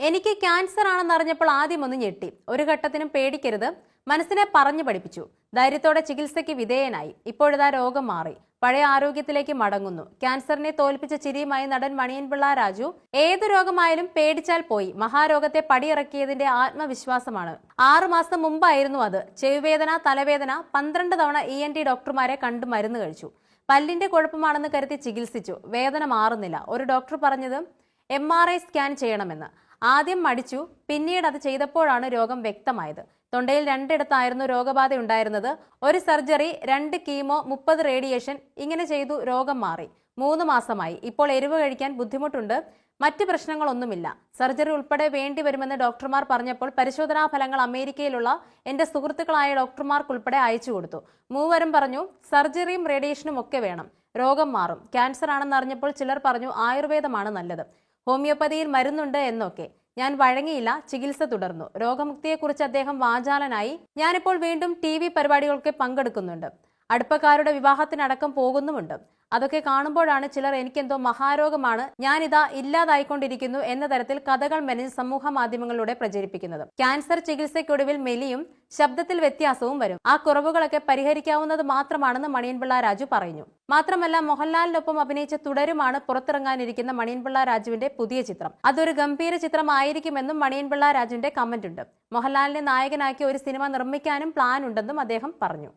എനിക്ക് ക്യാൻസർ ആണെന്നറിഞ്ഞപ്പോൾ ആദ്യം ഒന്ന് ഞെട്ടി. ഒരു ഘട്ടത്തിനും പേടിക്കരുത്. മനസ്സിനെ പറഞ്ഞു പഠിപ്പിച്ചു. ധൈര്യത്തോടെ ചികിത്സയ്ക്ക് വിധേയനായി. ഇപ്പോഴിതാ രോഗം മാറി. പഴയ ആരോഗ്യത്തിലേക്ക് മടങ്ങുന്നു. ക്യാൻസറിനെ തോൽപ്പിച്ച ചിരിയുമായി നടൻ മണിയൻപിള്ള രാജു ഏത് രോഗമായാലും പേടിച്ചാൽ പോയി. മഹാരോഗത്തെ പടിയിറക്കിയതിന്റെ ആത്മവിശ്വാസമാണ്. ആറുമാസം മുമ്പായിരുന്നു അത്. ചെവിവേദന തലവേദന പന്ത്രണ്ട് തവണ ഇ എൻ ടി ഡോക്ടർമാരെ കണ്ടു മരുന്ന് കഴിച്ചു. പല്ലിന്റെ കുഴപ്പമാണെന്ന് കരുതി ചികിത്സിച്ചു. വേദന മാറുന്നില്ല. ഒരു ഡോക്ടർ പറഞ്ഞത് എം ആർ ഐ സ്കാൻ ചെയ്യണമെന്ന്. ആദ്യം മടിച്ചു പിന്നീട് അത് ചെയ്തപ്പോഴാണ് രോഗം വ്യക്തമായത്. തൊണ്ടയിൽ രണ്ടിടത്തായിരുന്നു രോഗബാധ ഉണ്ടായിരുന്നത്. ഒരു സർജറി രണ്ട് കീമോ മുപ്പത് റേഡിയേഷൻ ഇങ്ങനെ ചെയ്തു രോഗം മാറി. മൂന്ന് മാസമായി. ഇപ്പോൾ എരിവ് കഴിക്കാൻ ബുദ്ധിമുട്ടുണ്ട്. മറ്റ് പ്രശ്നങ്ങളൊന്നുമില്ല. സർജറി ഉൾപ്പെടെ വേണ്ടി വരുമെന്ന് ഡോക്ടർമാർ പറഞ്ഞപ്പോൾ പരിശോധനാ ഫലങ്ങൾ അമേരിക്കയിലുള്ള എന്റെ സുഹൃത്തുക്കളായ ഡോക്ടർമാർക്കുൾപ്പെടെ അയച്ചു കൊടുത്തു. മൂവരും പറഞ്ഞു സർജറിയും റേഡിയേഷനും ഒക്കെ വേണം. രോഗം മാറും. ക്യാൻസർ ആണെന്ന് അറിഞ്ഞപ്പോൾ ചിലർ പറഞ്ഞു ആയുർവേദമാണ് നല്ലത്. ഹോമിയോപ്പതിയിൽ മരുന്നുണ്ട് എന്നൊക്കെ. ഞാൻ വഴങ്ങിയില്ല ചികിത്സ തുടർന്നു. രോഗമുക്തിയെക്കുറിച്ച് അദ്ദേഹം വാചാലനായി ഞാനിപ്പോൾ വീണ്ടും ടി വി പരിപാടികൾക്ക് പങ്കെടുക്കുന്നുണ്ട്. അടുപ്പക്കാരുടെ വിവാഹത്തിനടക്കം പോകുന്നുമുണ്ട്. അതൊക്കെ കാണുമ്പോഴാണ് ചിലർ എനിക്കെന്തോ മഹാരോഗമാണ് ഞാനിതാ ഇല്ലാതായിക്കൊണ്ടിരിക്കുന്നു എന്ന തരത്തിൽ കഥകൾ മെനഞ്ഞ് സമൂഹ മാധ്യമങ്ങളിലൂടെ പ്രചരിപ്പിക്കുന്നത്. ക്യാൻസർ ചികിത്സയ്ക്കൊടുവിൽ മെലിയും ശബ്ദത്തിൽ വ്യത്യാസവും വരും. ആ കുറവുകളൊക്കെ പരിഹരിക്കാവുന്നത് മാത്രമാണെന്ന് മണിയൻപിള്ള രാജു പറഞ്ഞു. മാത്രമല്ല മോഹൻലാലിനൊപ്പം അഭിനയിച്ച തുടരുമാണ് പുറത്തിറങ്ങാനിരിക്കുന്ന മണിയൻപിള്ള രാജുവിന്റെ പുതിയ ചിത്രം. അതൊരു ഗംഭീര ചിത്രമായിരിക്കുമെന്നും മണിയൻപിള്ള രാജുവിന്റെ കമന്റ് ഉണ്ട് മോഹൻലാലിനെ നായകനാക്കി ഒരു സിനിമ നിർമ്മിക്കാനും പ്ലാൻ ഉണ്ടെന്നും അദ്ദേഹം പറഞ്ഞു.